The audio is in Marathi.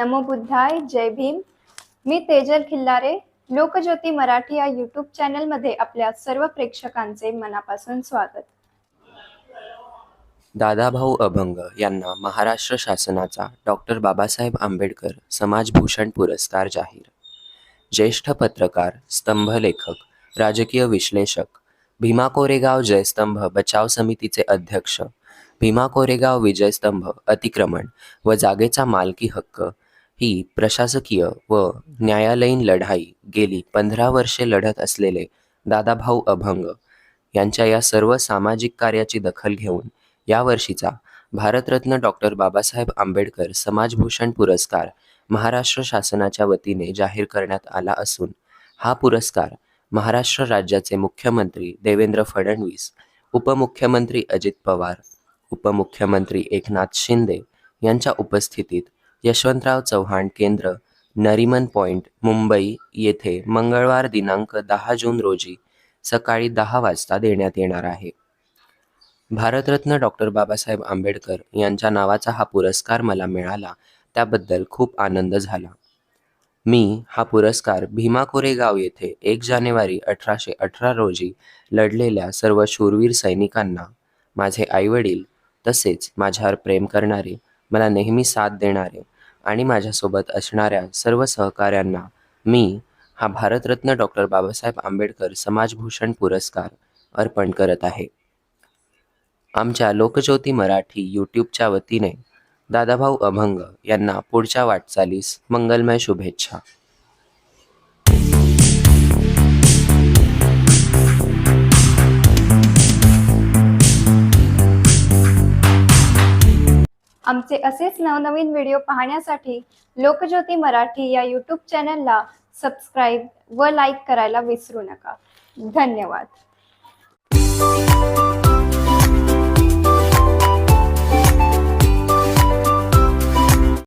नमो बुद्धाय जय भीम. मी तेजल खिल्लारे लोकज्योती मराठी या यूट्यूब चॅनलमध्ये आपल्या सर्व प्रेक्षकांचे मनापासून स्वागत. दादाभाऊ अभंग यांना महाराष्ट्र शासनाचा डॉक्टर बाबासाहेब आंबेडकर समाजभूषण पुरस्कार जाहीर. ज्येष्ठ पत्रकार स्तंभलेखक राजकीय विश्लेषक भीमा कोरेगाव जयस्तंभ बचाव समितीचे अध्यक्ष भीमा कोरेगाव विजयस्तंभ अतिक्रमण व जागेचा मालकी हक्क ही प्रशासकीय व न्यायालयीन लढाई गेली पंधरा वर्षे लढत असलेले दादाभाऊ अभंग यांच्या या सर्व सामाजिक कार्याची दखल घेऊन यावर्षीचा भारतरत्न डॉक्टर बाबासाहेब आंबेडकर समाजभूषण पुरस्कार महाराष्ट्र शासनाच्या वतीने जाहीर करण्यात आला असून हा पुरस्कार महाराष्ट्र राज्याचे मुख्यमंत्री देवेंद्र फडणवीस उपमुख्यमंत्री अजित पवार उपमुख्यमंत्री एकनाथ शिंदे यांच्या उपस्थितीत यशवंतराव चव्हाण केंद्र नरिमन पॉइंट मुंबई येथे मंगळवार दिनांक दहा जून रोजी सकाळी दहा वाजता देण्यात येणार आहे. भारतरत्न डॉक्टर बाबासाहेब आंबेडकर यांच्या नावाचा हा पुरस्कार मला मिळाला त्याबद्दल खूप आनंद झाला. मी हा पुरस्कार भीमा कोरेगाव येथे एक जानेवारी अठराशे अठरा रोजी लढलेल्या सर्व शूरवीर सैनिकांना माझे आईवडील तसेच माझ्यावर प्रेम करणारे मला नेहमी साथ देणारे आणि माझ्यासोबत असणाऱ्या सर्व सहकाऱ्यांना मी हा भारतरत्न डॉक्टर बाबासाहेब आंबेडकर समाजभूषण पुरस्कार अर्पण करत आहे. आमच्या लोकज्योती मराठी यूट्यूबच्या वतीने दादाभाऊ अभंग यांना पुढच्या वाटचालीस मंगलमय शुभेच्छा. आमचे असेच नवनवीन व्हिडिओ पाहण्यासाठी लोकज्योती मराठी या यूट्यूब चॅनलला सबस्क्राईब व लाईक करायला विसरू नका. धन्यवाद.